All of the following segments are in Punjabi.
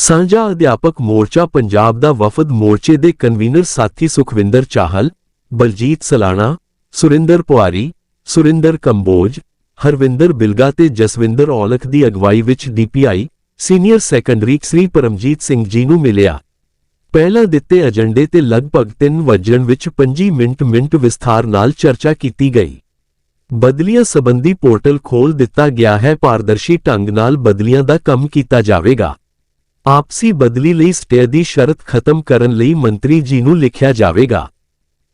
ਸਾਂਝਾ ਅਧਿਆਪਕ ਮੋਰਚਾ ਪੰਜਾਬ ਦਾ ਵਫਦ ਮੋਰਚੇ ਦੇ ਕਨਵੀਨਰ ਸਾਥੀ ਸੁਖਵਿੰਦਰ ਚਾਹਲ, ਬਲਜੀਤ ਸਲਾਣਾ, ਸੁਰਿੰਦਰ ਪੁਆਰੀ, ਸੁਰਿੰਦਰ ਕੰਬੋਜ, ਹਰਵਿੰਦਰ ਬਿਲਗਾ ਤੇ ਜਸਵਿੰਦਰ ਔਲਖ ਦੀ ਅਗਵਾਈ ਵਿੱਚ DPI senior secondary Shri Paramjit Singh ji ਨੂੰ ਮਿਲਿਆ। ਪਹਿਲਾਂ ਦਿੱਤੇ ਏਜੰਡੇ ਤੇ ਲਗਭਗ 3 ਵਜਣ ਵਿੱਚ 25 ਮਿੰਟ ਮਿੰਟ ਵਿਸਥਾਰ ਨਾਲ ਚਰਚਾ ਕੀਤੀ ਗਈ। ਬਦਲੀਆਂ ਸੰਬੰਧੀ ਪੋਰਟਲ ਖੋਲ ਦਿੱਤਾ ਗਿਆ ਹੈ, ਪਾਰਦਰਸ਼ੀ ਢੰਗ ਨਾਲ ਬਦਲੀਆਂ ਦਾ ਕੰਮ ਕੀਤਾ ਜਾਵੇਗਾ। ਆਪਸੀ ਬਦਲੀ ਲਈ ਸਟੇ ਦੀ ਸ਼ਰਤ ਖਤਮ ਕਰਨ ਲਈ ਮੰਤਰੀ ਜੀ ਨੂੰ ਲਿਖਿਆ ਜਾਵੇਗਾ।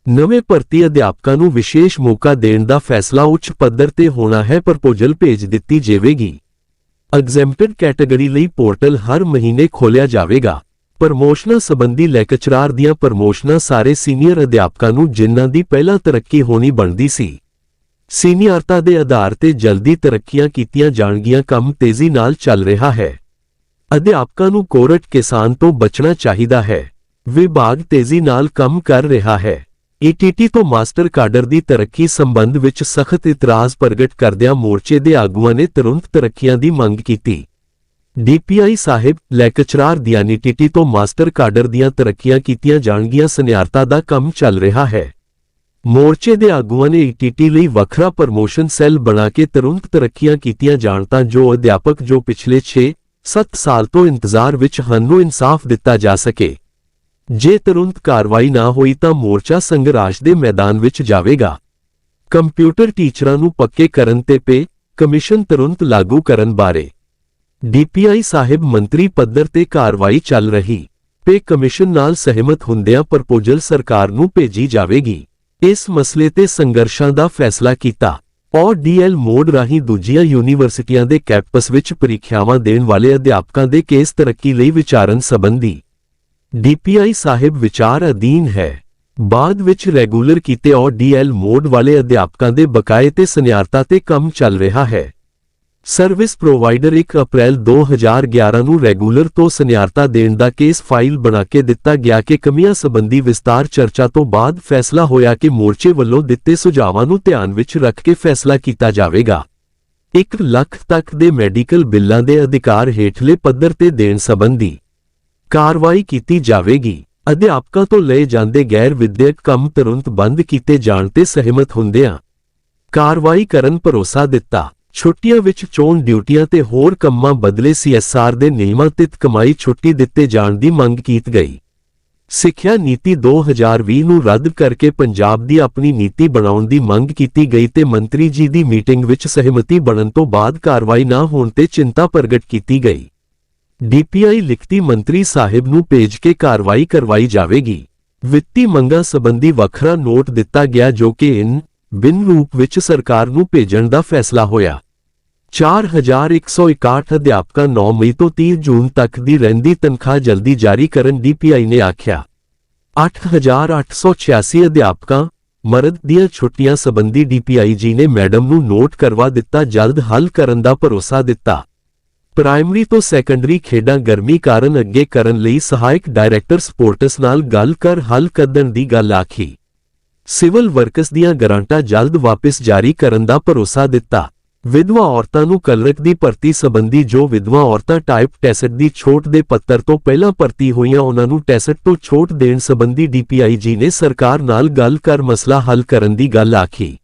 ਨਵੇਂ ਭਰਤੀ ਅਧਿਆਪਕਾਂ ਨੂੰ ਵਿਸ਼ੇਸ਼ ਮੌਕਾ ਦੇਣ ਦਾ ਫੈਸਲਾ ਉੱਚ ਪੱਧਰ ਤੇ ਹੋਣਾ ਹੈ ਪ੍ਰਪੋਜ਼ਲ ਭੇਜ ਦਿੱਤੀ ਜਾਵੇਗੀ। ਐਗਜ਼ੈਂਪਟਡ ਕੈਟਾਗਰੀ ਲਈ ਪੋਰਟਲ ਹਰ ਮਹੀਨੇ ਖੋਲਿਆ ਜਾਵੇਗਾ। ਪ੍ਰਮੋਸ਼ਨਾਂ ਸੰਬੰਧੀ ਲੈਕਚਰਾਰ ਦੀਆਂ ਪ੍ਰਮੋਸ਼ਨਾਂ ਸਾਰੇ ਸੀਨੀਅਰ ਅਧਿਆਪਕਾਂ ਨੂੰ ਜਿਨ੍ਹਾਂ ਦੀ ਪਹਿਲਾਂ ਤਰੱਕੀ ਹੋਣੀ ਬਣਦੀ ਸੀ। ਸੀਨੀਅਰਤਾ ਦੇ ਆਧਾਰ ਤੇ ਜਲਦੀ ਤਰੱਕੀਆਂ ਕੀਤੀਆਂ ਜਾਣਗੀਆਂ, ਕੰਮ ਤੇਜ਼ੀ ਨਾਲ ਚੱਲ ਰਿਹਾ ਹੈ। ਅਧਿਆਪਕਾਂ ਨੂੰ ਕੋਰਟ ਕਿਸਾਨ ਤੋਂ ਬਚਣਾ ਚਾਹੀਦਾ ਹੈ। ਵਿਭਾਗ ਤੇਜ਼ੀ ਨਾਲ ਕੰਮ ਕਰ ਰਿਹਾ ਹੈ। ਈਟੀਟੀ ਤੋਂ ਮਾਸਟਰ ਕਾਡਰ ਦੀ ਤਰੱਕੀ ਸੰਬੰਧ ਵਿੱਚ ਸਖਤ ਇਤਰਾਜ਼ ਪ੍ਰਗਟ ਕਰਦਿਆਂ ਮੋਰਚੇ ਦੇ ਆਗੂਆਂ ਨੇ ਤੁਰੰਤ ਤਰੱਕੀਆਂ ਦੀ ਮੰਗ ਕੀਤੀ। ਡੀਪੀਆਈ ਸਾਹਿਬ ਲੈਕਚਰਾਰ ਦੀਆਂ ਈਟੀਟੀ ਤੋਂ ਮਾਸਟਰ ਕਾਡਰ ਦੀਆਂ ਤਰੱਕੀਆਂ ਕੀਤੀਆਂ ਜਾਣਗੀਆਂ ਸਨਿਆਰਤਾ ਦਾ ਕੰਮ ਚੱਲ ਰਿਹਾ ਹੈ। ਮੋਰਚੇ ਦੇ ਆਗੂਆਂ ਨੇ ਈਟੀਟੀ ਲਈ ਵੱਖਰਾ ਪ੍ਰਮੋਸ਼ਨ ਸੈੱਲ ਬਣਾ ਕੇ ਤੁਰੰਤ ਤਰੱਕੀਆਂ ਕੀਤੀਆਂ ਜਾਣ ਤਾਂ ਜੋ ਅਧਿਆਪਕ ਜੋ ਪਿਛਲੇ 6-7 ਸਾਲ ਤੋਂ ਇੰਤਜ਼ਾਰ ਵਿੱਚ ਹਨ ਨੂੰ ਇਨਸਾਫ ਦਿੱਤਾ ਜਾ ਸਕੇ। ਜੇ ਤੁਰੰਤ ਕਾਰਵਾਈ ਨਾ ਹੋਈ ਤਾਂ ਮੋਰਚਾ ਸੰਘਰਾਸ਼ ਦੇ ਮੈਦਾਨ ਵਿੱਚ ਜਾਵੇਗਾ। ਕੰਪਿਊਟਰ ਟੀਚਰਾਂ ਨੂੰ ਪੱਕੇ ਕਰਨ ਤੇ ਪੇ ਕਮਿਸ਼ਨ ਤੁਰੰਤ ਲਾਗੂ ਕਰਨ ਬਾਰੇ। ਡੀਪੀਆਈ ਸਾਹਿਬ ਮੰਤਰੀ ਪੱਧਰ ਤੇ ਕਾਰਵਾਈ ਚੱਲ ਰਹੀ। ਪੇ ਕਮਿਸ਼ਨ ਨਾਲ ਸਹਿਮਤ ਹੁੰਦਿਆਂ ਪ੍ਰਪੋਜ਼ਲ ਸਰਕਾਰ ਨੂੰ ਭੇਜੀ ਜਾਵੇਗੀ। ਇਸ ਮਸਲੇ ਤੇ ਸੰਘਰਸ਼ਾਂ ਦਾ ਫੈਸਲਾ ਕੀਤਾ। ਔਰ ਡੀਐਲ ਮੋਡ ਰਾਹੀਂ ਦੂਜੀਆਂ ਯੂਨੀਵਰਸਿਟੀਆਂ ਦੇ ਕੈਂਪਸ ਵਿੱਚ ਪ੍ਰੀਖਿਆਵਾਂ ਦੇਣ ਵਾਲੇ ਅਧਿਆਪਕਾਂ ਦੇ ਕੇਸ ਤਰੱਕੀ ਲਈ ਵਿਚਾਰਨ ਸੰਬੰਧੀ ਡੀਪੀਆਈ ਸਾਹਿਬ ਵਿਚਾਰ ਅਧੀਨ ਹੈ। ਬਾਅਦ ਵਿੱਚ ਰੈਗੂਲਰ ਕੀਤੇ ਔਰ ਡੀਐਲ ਮੋਡ ਵਾਲੇ ਅਧਿਆਪਕਾਂ ਦੇ ਬਕਾਏ ਤੇ ਸਨਿਆਰਤਾ ਤੇ ਕੰਮ ਚੱਲ ਰਿਹਾ ਹੈ। ਸਰਵਿਸ ਪ੍ਰੋਵਾਈਡਰ 1 ਅਪ੍ਰੈਲ 2011 ਨੂੰ ਰੈਗੂਲਰ ਤੋਂ ਸਨਿਆਰਤਾ ਦੇਣ ਦਾ ਕੇਸ ਫਾਈਲ ਬਣਾ ਕੇ ਦਿੱਤਾ ਗਿਆ ਕਿ ਕਮੀਆਂ ਸੰਬੰਧੀ ਵਿਸਤਾਰ ਚਰਚਾ ਤੋਂ ਬਾਅਦ ਫੈਸਲਾ ਹੋਇਆ ਕਿ ਮੋਰਚੇ ਵੱਲੋਂ ਦਿੱਤੇ ਸੁਝਾਵਾਂ ਨੂੰ ਧਿਆਨ ਵਿੱਚ ਰੱਖ ਕੇ ਫੈਸਲਾ ਕੀਤਾ ਜਾਵੇਗਾ। 1 ਲੱਖ ਤੱਕ ਦੇ ਮੈਡੀਕਲ ਬਿੱਲਾਂ ਦੇ ਅਧਿਕਾਰ ਹੇਠਲੇ ਪੱਧਰ ਤੇ ਦੇਣ ਸੰਬੰਧੀ ਕਾਰਵਾਈ ਕੀਤੀ ਜਾਵੇਗੀ। ਅਧਿਆਪਕਾਂ ਤੋਂ ਲਏ ਜਾਂਦੇ ਗੈਰ ਵਿਦਿਅਕ ਕੰਮ ਤੁਰੰਤ ਬੰਦ ਕੀਤੇ ਜਾਣ ਤੇ ਸਹਿਮਤ ਹੁੰਦਿਆਂ ਕਾਰਵਾਈ ਕਰਨ ਭਰੋਸਾ ਦਿੱਤਾ। ਛੁੱਟੀਆਂ ਵਿੱਚ ਚੋਣ ਡਿਊਟੀਆਂ ਤੇ ਹੋਰ ਕੰਮਾਂ ਬਦਲੇ ਸੀਐਸਆਰ ਦੇ ਨਿਯਮਾਂ ਤਹਿਤ ਕਮਾਈ ਛੁੱਟੀ ਦਿੱਤੇ ਜਾਣ ਦੀ ਮੰਗ ਕੀਤੀ ਗਈ। ਸਿੱਖਿਆ ਨੀਤੀ 2020 ਨੂੰ ਰੱਦ ਕਰਕੇ ਪੰਜਾਬ ਦੀ ਆਪਣੀ ਨੀਤੀ ਬਣਾਉਣ ਦੀ ਮੰਗ ਕੀਤੀ ਗਈ ਤੇ ਮੰਤਰੀ ਜੀ ਦੀ ਮੀਟਿੰਗ ਵਿੱਚ ਸਹਿਮਤੀ ਬਣਨ ਤੋਂ ਬਾਅਦ ਕਾਰਵਾਈ ਨਾ ਹੋਣ ਤੇ ਚਿੰਤਾ ਪ੍ਰਗਟ ਕੀਤੀ ਗਈ। ਡੀਪੀਆਈ ਲਿਖਤੀ ਮੰਤਰੀ ਸਾਹਿਬ ਨੂੰ ਭੇਜ ਕੇ ਕਾਰਵਾਈ ਕਰਵਾਈ ਜਾਵੇਗੀ। ਵਿੱਤੀ ਮੰਗਾਂ ਸੰਬੰਧੀ ਵੱਖਰਾ ਨੋਟ ਦਿੱਤਾ ਗਿਆ ਜੋ ਕਿ ਇਨ ਬਿਨ ਰੂਪ ਵਿੱਚ ਸਰਕਾਰ ਨੂੰ ਭੇਜਣ ਦਾ ਫੈਸਲਾ ਹੋਇਆ। 4161 ਅਧਿਆਪਕਾਂ 9 ਮਈ ਤੋਂ 30 ਜੂਨ ਤੱਕ ਦੀ ਰਹਿੰਦੀ ਤਨਖਾਹ ਜਲਦੀ ਜਾਰੀ ਕਰਨ ਡੀਪੀਆਈ ਨੇ ਆਖਿਆ। 8886 ਅਧਿਆਪਕਾਂ ਮਰਦ ਦੀਆਂ ਛੁੱਟੀਆਂ ਸੰਬੰਧੀ ਡੀਪੀਆਈ ਜੀ ਨੇ ਮੈਡਮ ਨੂੰ ਨੋਟ ਕਰਵਾ ਦਿੱਤਾ, ਜਲਦ ਹੱਲ ਕਰਨ ਦਾ ਭਰੋਸਾ ਦਿੱਤਾ। ਪ੍ਰਾਇਮਰੀ ਤੋਂ ਸੈਕੰਡਰੀ ਖੇਡਾਂ ਗਰਮੀ ਕਾਰਨ ਅੱਗੇ ਕਰਨ ਲਈ ਸਹਾਇਕ ਡਾਇਰੈਕਟਰ ਸਪੋਰਟਸ ਨਾਲ ਗੱਲ ਕਰ ਹੱਲ ਕੱਢਣ ਦੀ ਗੱਲ ਆਖੀ। ਸਿਵਲ ਵਰਕਸ ਦੀਆਂ ਗਰਾਂਟਾਂ ਜਲਦ ਵਾਪਸ ਜਾਰੀ ਕਰਨ ਦਾ ਭਰੋਸਾ ਦਿੱਤਾ। ਵਿਧਵਾ ਔਰਤਾਂ ਨੂੰ ਕਲਰਕ ਦੀ ਭਰਤੀ ਸੰਬੰਧੀ ਜੋ ਵਿਧਵਾ ਔਰਤਾਂ ਟਾਈਪ ਟੈਸਟ ਦੀ ਛੋਟ ਦੇ ਪੱਤਰ ਤੋਂ ਪਹਿਲਾਂ ਭਰਤੀ ਹੋਈਆਂ ਉਹਨਾਂ ਨੂੰ ਟੈਸਟ ਤੋਂ ਛੋਟ ਦੇਣ ਸੰਬੰਧੀ ਡੀਪੀਆਈ ਜੀ ਨੇ ਸਰਕਾਰ ਨਾਲ ਗੱਲ ਕਰ ਮਸਲਾ ਹੱਲ ਕਰਨ ਦੀ ਗੱਲ ਆਖੀ।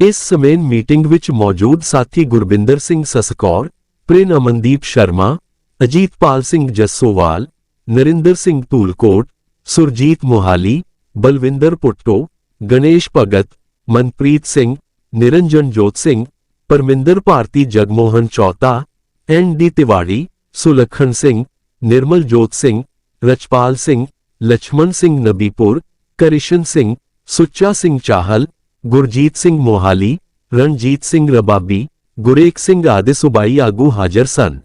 ਇਸ ਸਮੇਂ ਮੀਟਿੰਗ ਵਿੱਚ ਮੌਜੂਦ ਸਾਥੀ ਗੁਰਬਿੰਦਰ ਸਿੰਘ ਸਸਕੌਰ ਪ੍ਰਿਨ ਅਮਨਦੀਪ ਸ਼ਰਮਾ, ਅਜੀਤਪਾਲ ਸਿੰਘ ਜੱਸੋਵਾਲ, ਨਰਿੰਦਰ ਸਿੰਘ ਧੂਲਕੋਟ, ਸੁਰਜੀਤ ਮੋਹਾਲੀ, ਬਲਵਿੰਦਰ ਪੁੱਟੋ, ਗਣੇਸ਼ ਭਗਤ, ਮਨਪ੍ਰੀਤ ਸਿੰਘ ਨਿਰੰਜਨ ਜੋਤ ਸਿੰਘ ਪਰਮਿੰਦਰ ਭਾਰਤੀ ਜਗਮੋਹਨ ਚੌਤਾ, ਐਨ ਡੀ ਤਿਵਾੜੀ, ਸੁਲੱਖਣ ਸਿੰਘ ਨਿਰਮਲ ਜੋਤ ਸਿੰਘ ਰਚਪਾਲ ਸਿੰਘ, ਲਛਮਣ ਸਿੰਘ ਨਬੀਪੁਰ, ਕ੍ਰਿਸ਼ਨ ਸਿੰਘ, ਸੁੱਚਾ ਸਿੰਘ ਚਾਹਲ, ਗੁਰਜੀਤ ਸਿੰਘ ਮੋਹਾਲੀ, ਰਣਜੀਤ ਸਿੰਘ ਰਬਾਬੀ, ਗੁਰੇਖ ਸਿੰਘ ਆਦਿ ਸੁਬਾਈ ਆਗੂ ਹਾਜ਼ਰ ਸਨ।